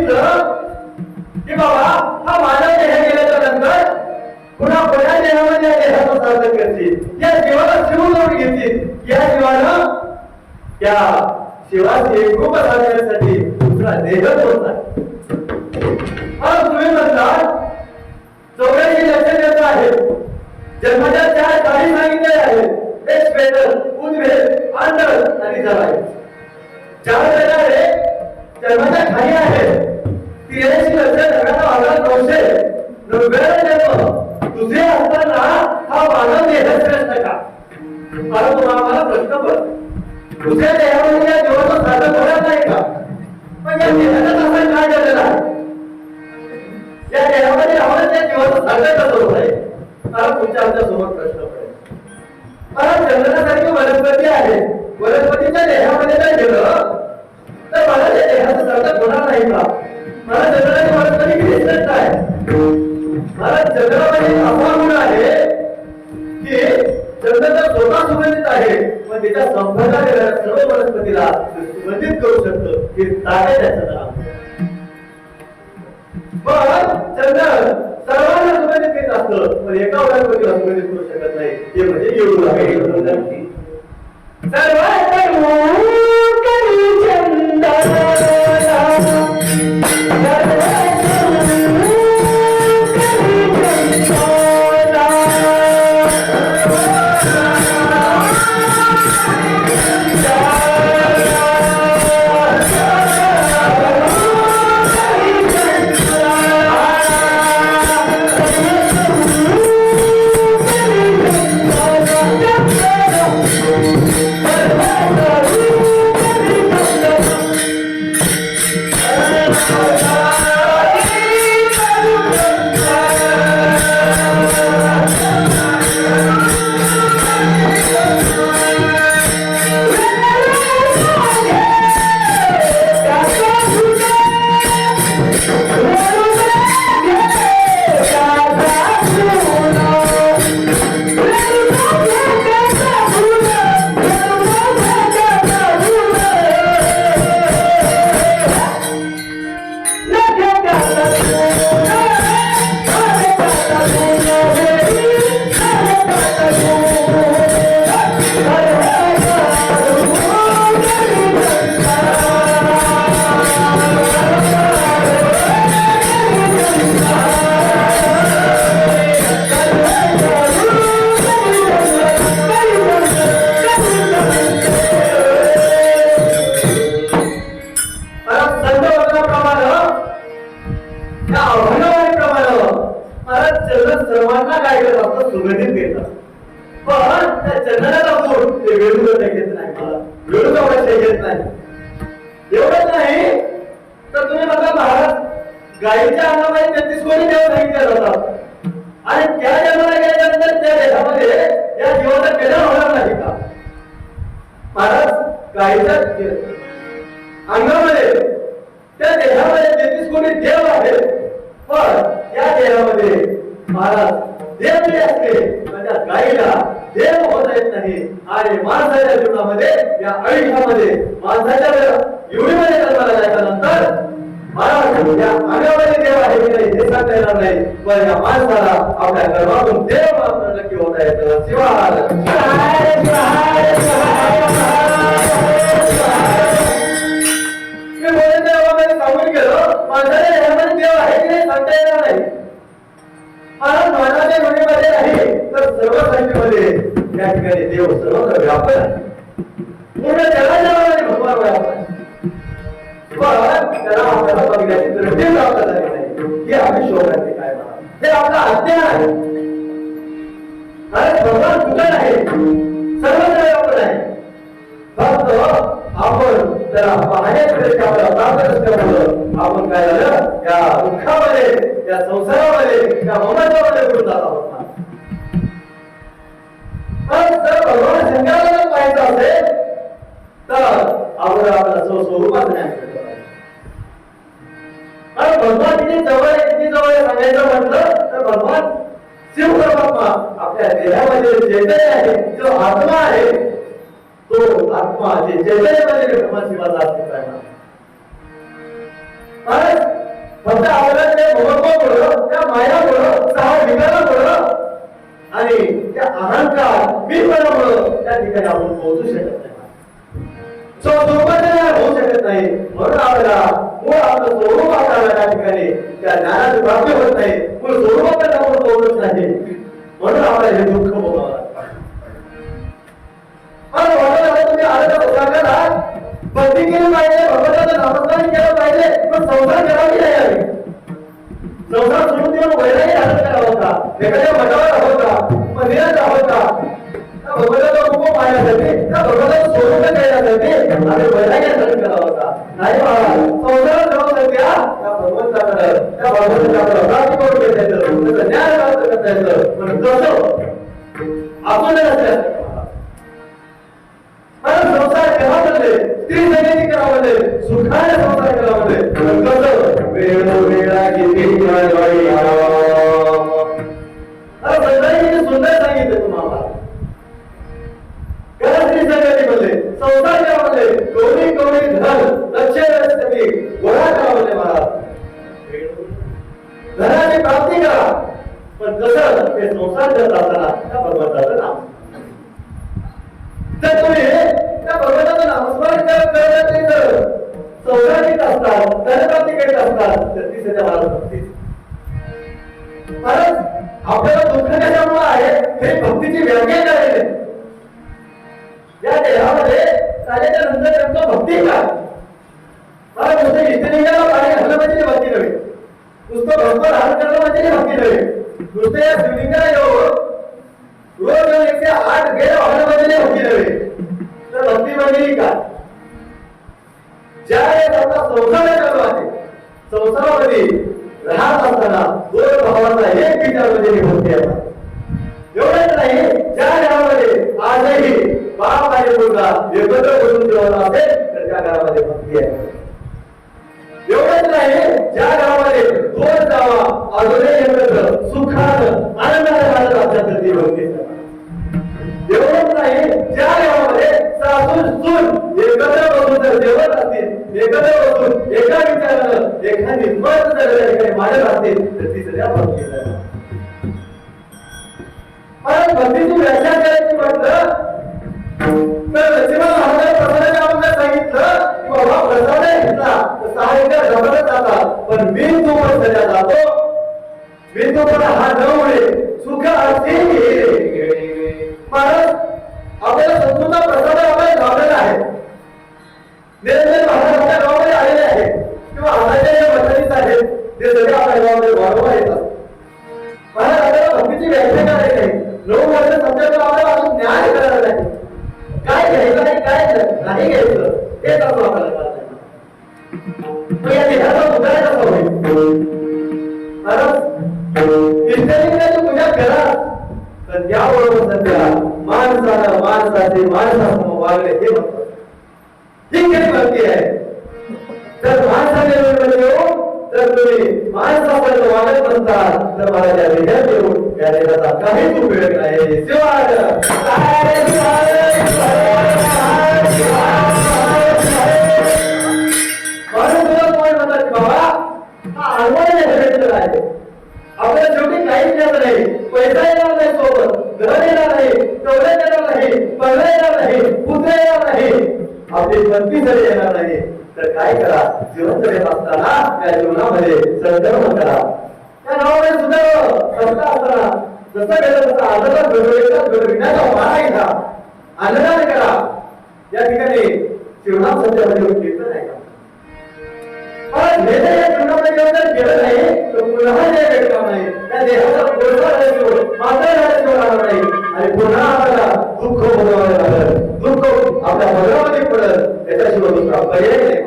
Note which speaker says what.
Speaker 1: बघितलं की बाबा हा मानव देह गेल्याच्यानंतर पुन्हा पहिल्या देहामध्ये या देहाचं साधन करतील या जीवाला शिव लावून घेतील या जीवानं त्या शिवाचे खूप साधण्यासाठी दुसरा होता तुम्ही म्हणता चौऱ्याऐंशी लक्षात येत आहे. जन्माच्या काही सांगितले आहेत एक स्वेदन उद्वेग आंधळ आणि जलाय चार प्रकारे जन्माच्या खाली आहे. त्र्याऐंशी जगाचा भागात नऊशे नव्याण्णव जन्म असताना हा मानव देह श्रेष्ठ का? मला तुम्हाला मला प्रश्न देहामध्ये या साधन होणार नाही का? पण या देहाचा तसा काय झालेला आहे? या देहामध्ये राहून त्या जीवाचं साधन कसं होत आहे मला तुमच्या आमच्यासोबत प्रश्न पडेल. मला चंद्रासारखी चंद्रामध्ये पण चंद्र सर्वांना सुगंधित असतं. पण एका वनस्पतीला सुगंधित करू शकत नाही. ते म्हणजे येऊ लागेल. मला मला चंद्र सर्वांना काय करत असतं सुगंधित घेतात पण त्या चंद्राला गुण ते वेळूला घेत नाही मला. वेळूचा घेत नाही. एवढंच नाही तर तुम्ही बघा महाराज गायीच्या अंगामध्ये तेहतीस कोणी देव सांगितले जातात आणि त्या जन्माला गेल्यानंतर त्या देशामध्ये या जीवाचा कल्याण होणार नाही का? महाराज गायीच्या अंगामध्ये त्या देहामध्ये तेहतीस कोणी देव आहेत पण या देहामध्ये महाराज देव असते माझ्या पण गायीला देव होता येत नाही. आणि माणसाच्या जीवनामध्ये या आयुष्यामध्ये माणसाच्या एवढीमध्ये जन्माला जायच्यानंतर महाराज या अंगामध्ये देव आहे की नाही हे सांगता येणार नाही. पण या माणसाला आपल्या गर्भातून देव मात्र नक्की होता येतं. शिवाय सांगून गेलो. माझ्या देव आहे की नाही सांगता येणार नाही. मला मानाच्या म्हणीमध्ये आहे. तर सर्व संख्येमध्ये या ठिकाणी देव सर्वत्र व्यापक आहे. पूर्ण जगाजगामध्ये भगवान व्यापक पण त्याला आपल्याला बघण्याची दृष्टी प्राप्त झाली नाही. हे आम्ही शोधायचे काय हे आपला अज्ञान आहे. अरे भगवान कुठे आहे सर्वत्र व्यापक आहे. फक्त आपण पाहण्याकडे आपला असल्यामुळं आपण काय झालं? या दुःखामध्ये या संसारामध्ये या जात आहोत जर भगवान शंकराला पाहायचं असेल तर आपण आपल्या स्वस्वरूपात ज्ञान आणि भगवान किती जवळ आहे किती जवळ आहे सांगायचं म्हटलं तर भगवान शिव परमात्मा आपल्या देहामध्ये चैतन्य आहे जो आत्मा आहे आत्मा जे चैतन्यमध्ये भगवान शिवाचा अस्तित्व आहे ना. फक्त आपल्याला ते महत्वामुळं त्या मायामुळं सहा विकारामुळं आणि त्या अहंकार मीपणामुळं त्या ठिकाणी आपण पोहोचू शकत नाही. सो दुर्बलता होऊ शकत नाही. म्हणून आपल्याला मूळ आपलं स्वरूप आपल्याला त्या ठिकाणी त्या ज्ञानाची प्राप्ती होत नाही. मूळ स्वरूपाकडे आपण पोहोचत नाही. म्हणून आपल्याला हे दुःख पण संसार करावी नाही आम्ही संसार सोडून देऊन वैराही धारण करा होता. एखाद्या मठावर होता मंदिरात भगवंताचा पाहण्यासाठी त्या करण्यासाठी आम्ही होता. नाही त्या भगवंताकडे. त्या भगवंताकडे करून घेता येतं ज्ञान प्राप्त करता येतं पण कसं आपण मला संसार करामध्ये स्त्री सगळ्यांनी करामध्ये सुखाने संसार करामध्ये पण कसं अरे संसारी किती सुंदर सांगितलं तुम्हाला. स्त्री संगतीमध्ये संसार करामध्ये कवडी कवडी धन लक्ष रस्ते गोळा करामध्ये महाराज धनाची प्राप्ती करा. पण कसं ते संसार करत असताना त्या भगवंताचं नाम जर तुम्ही त्या भगवंताचं नामस्मरण करत करत नाही असतात धनप्राप्ती असतात तर ती महाराज आपल्याला दुःख कशामुळे आहे हे भक्तीची व्याख्या करायची या देहामध्ये चालेच्या नंतर त्यांचा भक्ती काय? मला नुसतं इथे निघायला पाणी घालणं म्हणजे भक्ती नव्हे. नुसतं भक्त धारण करणं म्हणजे भक्ती नव्हे. नुसतं या शिवलिंगाला येऊन रोज एकशे आठ गेड वाहणं म्हणजे भक्ती नव्हे. तर भक्ती म्हणजे ही काय? ज्या आपला संसार चालू आहे संसारामध्ये राहत असताना दोन भावांचा एक विचार म्हणजे ही एवढंच नाही ज्या घरामध्ये आजही बाप आणि मुलगा एकत्र करून जेवण असेल तर त्या घरामध्ये भक्ती आहे. एवढंच नाही ज्या गावामध्ये दोन जावा अजूनही एकत्र सुखानं आनंदाने राहत असतात तर ती भक्ती एवढंच नाही ज्या गावामध्ये सासू सून एकत्र बसून जर जेवत असतील एकत्र बसून एका विचारानं एखादी मत जर त्या ठिकाणी मांडत असतील तर ती भक्तीची व्याख्या करायची म्हटलं तर नशिबाला महाराज ते सगळे आपल्या गावामध्ये वारंवार येतात मला आपल्याला भक्तीची व्याख्या करायची नाही नऊ वर्ष समजायचं आपल्याला अजून ज्ञान करायला नाही काय घ्यायचं आणि काय नाही घ्यायचं हे आपण आपल्याला नाही. या देहाचा कसा होईल? पूजा करा. तर त्याबरोबर सध्या माणसाला माणसाचे माणसासमोर वागले हे महत्वाचं ही काही भक्ती आहे. तर माणसाने वेळेमध्ये येऊन जर तुम्ही माणसापर्यंत वागत नसताल तर मला त्या देहात येऊन त्या देहाचा काहीच उपयोग नाही. शिवाय आहे शेवटी काहीच येणार नाही. पैसा येणार नाही सोबत घर येणार नाही तेवढं येणार नाही पडलं येणार नाही पुत्र येणार नाही. आपली पत्नी जरी येणार नाही तर काय करा? जीवन येत असताना त्या जीवनामध्ये संधर्म करा. त्या नावाने सुद्धा संत असताना जसं गेलं तसं आनंदात घडविण्याचा घडविण्याचा मारा घ्या आनंदाने करा. या ठिकाणी शिवनाम सत्यामध्ये कीर्तन आहे पण हे जर या जीवनामध्ये नाही तर पुन्हा जे भेटणार नाही. त्या देहाचा कोळसा झाल्याशिवाय मात्र राहणार नाही. आणि पुन्हा आपल्याला दुःख भोगावं लागलं. दुःख आपल्या मनामध्ये पडत त्याच्याशिवाय दुसरा पर्याय नाही.